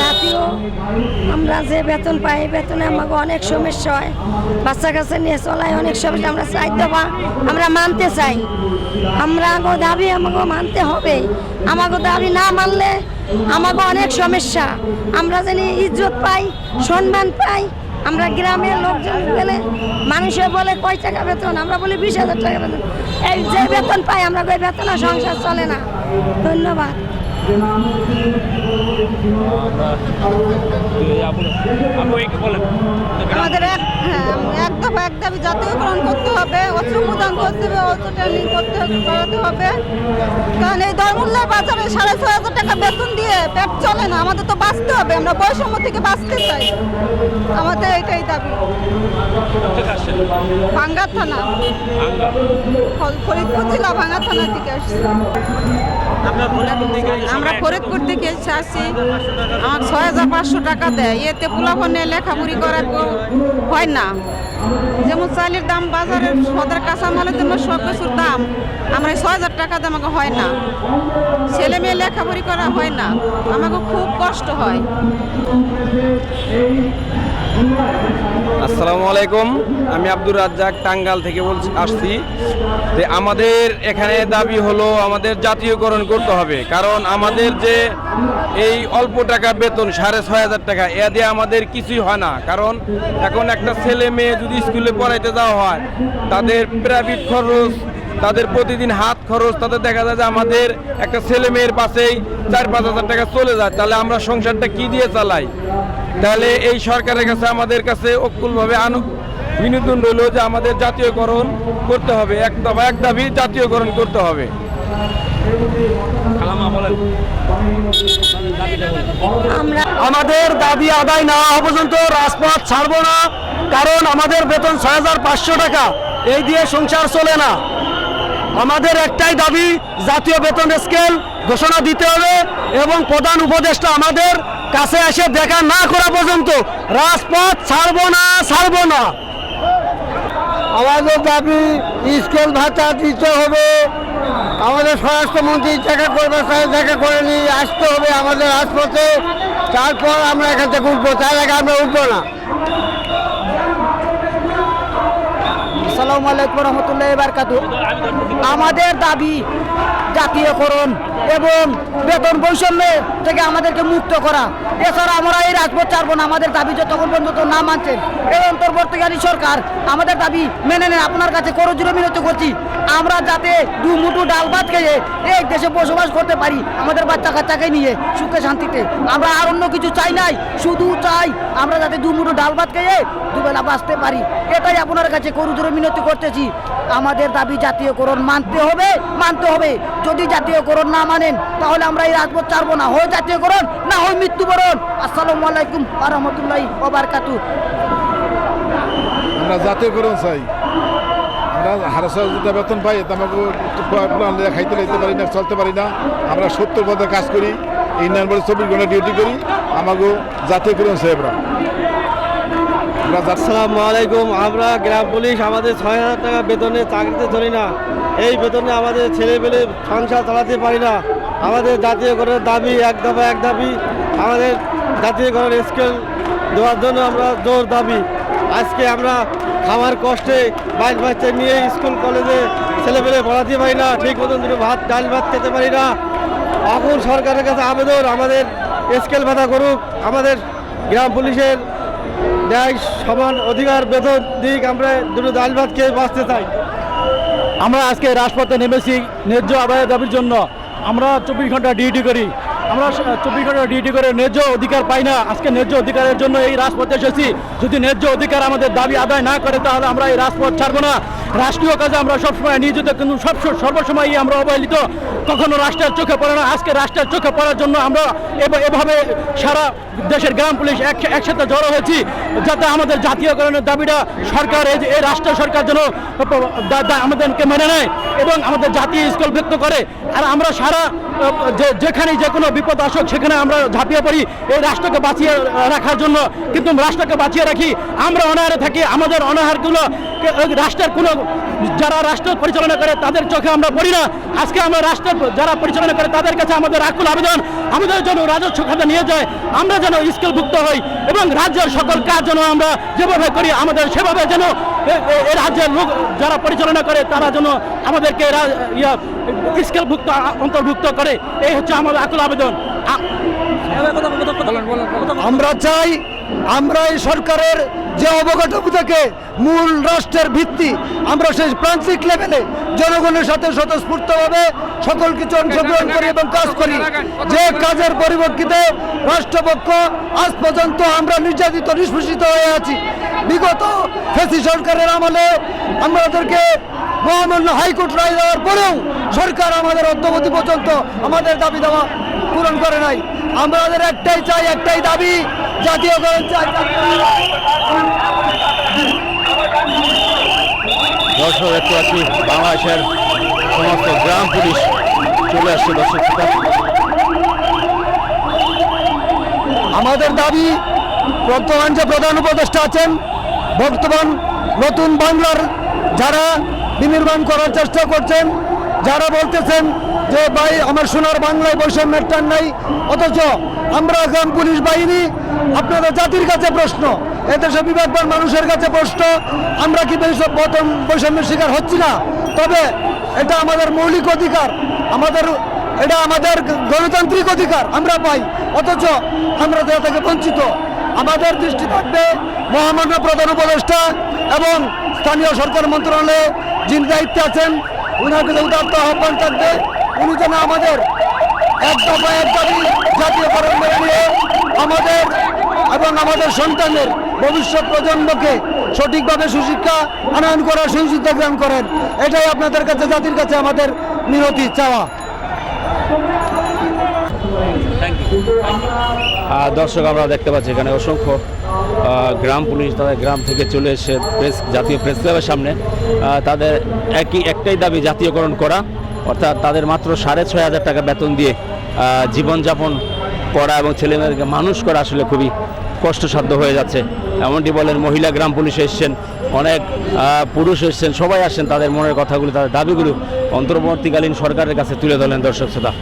জাতীয়। আমরা যে বেতন পাই বেতনে আমাকে অনেক সমস্যা হয়। বাচ্চা কাছে নিয়ে চলায় অনেক সমস্যা। আমরা চাই দেওয়া আমরা মানতে চাই। আমরা দাবি আমাকে মানতে হবে। আমাকে দাবি না মানলে আমাকে অনেক সমস্যা। আমরা জানি ইজ্জত পাই, সম্মান পাই। আমরা গ্রামের লোকজন গেলে মানুষে বলে, কয় টাকা বেতন? আমরা বলি, বিশ হাজার টাকা বেতন। এই যে বেতন পাই, আমরা ওই বেতনে সংসার চলে না। ধন্যবাদ। আমাদের এক হ্যাঁ এক দফা এক দাবি জাতীয়করণ করতে হবে অস্ত্র প্রদান করতে হবে অস্ত্র ট্রেনিং করতে করাতে হবে। কারণ এই দরমুল্লার বাজারে সাড়ে ছয় হাজার টাকা বেতন দিয়ে পেট চলে না আমাদের তো বাঁচতে হবে আমরা বৈষম্য থেকে বাঁচতে চাই। আমাদের এটাই দাবি। ভাঙ্গা থানা। ফরিদপুর জেলা ভাঙ্গা থানা থেকে আসছি। আমরা ফরিদপুর থেকে এসে আসছি। আমার ছয় হাজার পাঁচশো টাকা দেয়। এতে পোলাফোনে লেখাপড়ি করার হয় না। যেমন চালের দাম বাজারের সদর কাঁচামালের জন্য সব কিছুর দাম আমরা ছয় হাজার টাকা দিয়ে আমাকে হয় না। ছেলে মেয়ে লেখাপড়ি করা হয় না। আমাকে খুব কষ্ট হয়। আসসালামু আলাইকুম। আমি আব্দুর রাজ্জাক টাঙ্গাল থেকে বলছি, আসছি। যে আমাদের এখানে দাবি হলো আমাদের জাতীয়করণ করতে হবে। কারণ আমাদের যে এই অল্প টাকা বেতন, সাড়ে ছয় হাজার টাকা, এ দিয়ে আমাদের কিছুই হয় না। কারণ এখন একটা ছেলে মেয়ে যদি স্কুলে পড়াইতে যাওয়া হয়, তাদের প্রাইভেট খরচ তাদের প্রতিদিন হাত খরচ তাদের দেখা যায় যে আমাদের একটা ছেলে মেয়ের পাশেই চার পাঁচ হাজার টাকা চলে যায়। তাহলে আমরা সংসারটা কি দিয়ে চালাই? তাহলে এই সরকারের কাছে আমাদের কাছে অকুলভাবে আনু বিনোদন রইল যে আমাদের জাতীয়করণ করতে হবে। এক দফা এক দাবি জাতীয়করণ করতে হবে। আমাদের দাবি আদায় না হওয়া পর্যন্ত রাজপথ ছাড়বো না কারণ আমাদের বেতন ছয় হাজার পাঁচশো টাকা। এই দিয়ে সংসার চলে না। আমাদের একটাই দাবি, জাতীয় বেতন স্কেল ঘোষণা দিতে হবে এবং প্রধান উপদেষ্টা আমাদের কাছে এসে দেখা না করা পর্যন্ত রাজপথ ছাড়বো না ছাড়বো না। আমাদের দাবি, স্কেল ভাতা দিতে হবে। আমাদের স্বরাষ্ট্রমন্ত্রী দেখা করবে সাথে দেখা করে নিয়ে আসতে হবে আমাদের রাজপথে। তারপর আমরা এখান থেকে উঠবো, তার আগে আমরা উঠবো না। আসসালামু আলাইকুম রহমতুল্লাহ বারকাতু। আমাদের দাবি জাতীয়করণ এবং বেতন বৈষম্য থেকে আমাদেরকে মুক্ত করা। এছাড়া আমরা এই রাজপথ ছাড়বো না, আমাদের দাবি যতক্ষণ পর্যন্ত না মানছেন এই অন্তর্বর্তীকালী সরকার আমাদের দাবি মেনে নেন, আপনার কাছে করজুরে মিনতি করছি। আমরা যাতে দু মুঠো ডাল ভাত খেয়ে এই দেশে বসবাস করতে পারি, আমাদের বাচ্চা কাচ্চাকে নিয়ে সুখে শান্তিতে। আমরা আর অন্য কিছু চাই নাই, শুধু চাই আমরা যাতে দু মুঠো ডাল ভাত খেয়ে দুবেলা বাঁচতে পারি। এটাই আপনার কাছে করজুরে মিনতি করতেছি। আমাদের দাবি জাতীয়করণ মানতে হবে মানতে হবে। যদি জাতীয়করণ না মানেন, তাহলে আমরা এই রাজপথ ছাড়বো না। হয় জাতীয়করণ, না হয় মৃত্যুবরণ। আসসালামু আলাইকুম আরহামতুল্লাহ ওবারকাতু আমরা জাতীয়করণ চাই। আমরা হারাশা যেটা বেতন পাই আমাকে খাইতে লাইতে পারি না, চলতে পারি না। আমরা সত্তর পদে কাজ করি, ইন্ডিয়ান বলে চব্বিশ ঘণ্টা ডিউটি করি আমাকে জাতীয়করণ জাতীয় আসসালামু আলাইকুম, আমরা গ্রাম পুলিশ, আমাদের ছয় হাজার টাকা বেতনে চাকরিতে ধরি না। এই বেতনে আমাদের ছেলে পেলে সংসার চালাতে পারি না। আমাদের জাতীয়করণের দাবি এক দফা এক দাবি। আমাদের জাতীয়করণ স্কেল দেওয়ার জন্য আমরা জোর দাবি। আজকে আমরা খামার কষ্টে বাইশ বাচ্চা নিয়ে স্কুল, কলেজে ছেলেপেলে পড়াতে পারি না। ঠিক মতন দুটো ভাত, ডাল ভাত খেতে পারি না। এখন সরকারের কাছে আবেদন, আমাদের স্কেল ভাতা করুক। আমাদের গ্রাম পুলিশের ন্যায় সমান অধিকার বেতন দিক আমরা দুটো ডাল ভাত খেয়ে বাঁচতে চাই। আমরা আজকে রাজপথে নেমেছি, ন্যায্য আদায়ের দাবির জন্য। আমরা চব্বিশ ঘণ্টা ডিউটি করি। আমরা চব্বিশ ঘণ্টা ডিউটি করে ন্যায্য অধিকার পাই না। আজকে ন্যায্য অধিকারের জন্য এই রাজপথে এসেছি। যদি ন্যায্য অধিকার আমাদের দাবি আদায় না করে, তাহলে আমরা এই রাজপথ ছাড়বো না। রাষ্ট্রীয় কাজে আমরা সবসময় নিয়োজিত, কিন্তু সব সর্বসময় আমরা অবহেলিত। কখনো রাষ্ট্রের চোখে পড়ে না। আজকে রাষ্ট্রের চোখে পড়ার জন্য আমরা এভ- এভাবে সারা দেশের গ্রাম পুলিশ একসাথে জড়ো হয়েছি, যাতে আমাদের জাতীয়করণের দাবিটা সরকার, এই রাষ্ট্র সরকার যেন আমাদেরকে মেনে নেয় এবং আমাদের জাতীয় স্কুল ব্যক্ত করে। আর আমরা সারা যেখানে যে কোনো বিপদ আসুক, সেখানে আমরা ঝাঁপিয়ে পড়ি এই রাষ্ট্রকে বাঁচিয়ে রাখার জন্য। কিন্তু রাষ্ট্রকে বাঁচিয়ে রাখি, আমরা অনাহারে থাকি। আমাদের অনাহারগুলো রাষ্ট্রের কোনো, যারা রাষ্ট্র পরিচালনা করে তাদের চোখে আমরা পড়ি না। আজকে আমরা রাষ্ট্র যারা পরিচালনা করে তাদের কাছে আমাদের আকুল আবেদন, আমাদের যেন রাজস্ব খাতে নিয়ে যায়, আমরা যেন স্কিলভুক্ত হই এবং রাজ্যের সকল কাজ যেন আমরা যেভাবে করি, আমাদের সেভাবে যেন এ- এ- এ রাজ্যের লোক যারা পরিচালনা করে তারা যেন আমাদেরকে স্কেলভুক্ত অন্তর্ভুক্ত করে। এই হচ্ছে আমাদের আকুল আবেদন। আমরা চাই, আমরা এই সরকারের যে অবকাঠামো থেকে মূল রাষ্ট্রের ভিত্তি, আমরা সেই প্রান্তিক লেভেলে জনগণের সাথে স্বতঃস্ফূর্তভাবে সকল কিছু অংশগ্রহণ করি এবং কাজ করি। যে কাজের পরিপ্রেক্ষিতে রাষ্ট্রপক্ষ আজ পর্যন্ত আমরা নির্যাতিত, নিষ্পেষিত হয়ে আছি। বিগত ফেসি সরকারের আমলে আমাদেরকে মহামান্য হাইকোর্ট রায় দেওয়ার পরেও সরকার আমাদের অদ্যবধি পর্যন্ত আমাদের দাবি দেওয়া পূরণ করে নাই। আমাদের একটাই চাই একটাই দাবি জাতীয়করণ চাই। দর্শক দেখতে পাচ্ছি বাংলাদেশের সমস্ত গ্রাম পুলিশ চলে আসছে দর্শক। আমাদের দাবি বর্তমান যে প্রধান উপদেষ্টা আছেন বর্তমান নতুন বাংলার যারা বিনির্মাণ করার চেষ্টা করছেন যারা বলতেছেন যে ভাই আমার সোনার বাংলায় বৈষম্যের টান নাই, অথচ আমরা গ্রাম পুলিশ বাহিনী, আপনাদের জাতির কাছে প্রশ্ন, এদেশে বিবেকবান মানুষের কাছে প্রশ্ন, আমরা কি প্রথম বৈষম্যের শিকার হচ্ছি না? তবে এটা আমাদের মৌলিক অধিকার, আমাদের এটা আমাদের গণতান্ত্রিক অধিকার আমরা পাই, অথচ আমরা তা থেকে বঞ্চিত। আমাদের দৃষ্টি থাকবে মহামান্য প্রধান উপদেষ্টা এবং স্থানীয় সরকার মন্ত্রণালয়ে যিনি দায়িত্বে আছেন উনার কাছে উদার্ত আহ্বান থাকবে। উনি যেন আমাদের। এক দফা, এক দাবি নিয়ে আমাদের এবং আমাদের সন্তানের ভবিষ্যৎ প্রজন্মকে সঠিকভাবে সুশিক্ষা, আনয়ন করার সুযোগ গ্রহণ করেন। এটাই আপনাদের কাছে, জাতির কাছে আমাদের মিনতি চাওয়া। দর্শক, আমরা দেখতে পাচ্ছি এখানে অসংখ্য গ্রাম পুলিশ তাদের গ্রাম থেকে চলে এসে প্রেস, জাতীয় প্রেস ক্লাবের সামনে তাদের একই, একটাই দাবি জাতীয়করণ করা। অর্থাৎ তাদের মাত্র সাড়ে ছয় হাজার টাকা বেতন দিয়ে জীবনযাপন করা এবং ছেলেমেয়েদেরকে মানুষ করা আসলে খুবই কষ্টসাধ্য হয়ে যাচ্ছে। এমনটি বলেন মহিলা গ্রাম পুলিশ এসছেন, অনেক পুরুষ এসছেন, সবাই আসছেন তাদের মনের কথাগুলো, তাদের দাবিগুলো অন্তর্বর্তীকালীন সরকারের কাছে তুলে ধরলেন দর্শক শ্রোতা।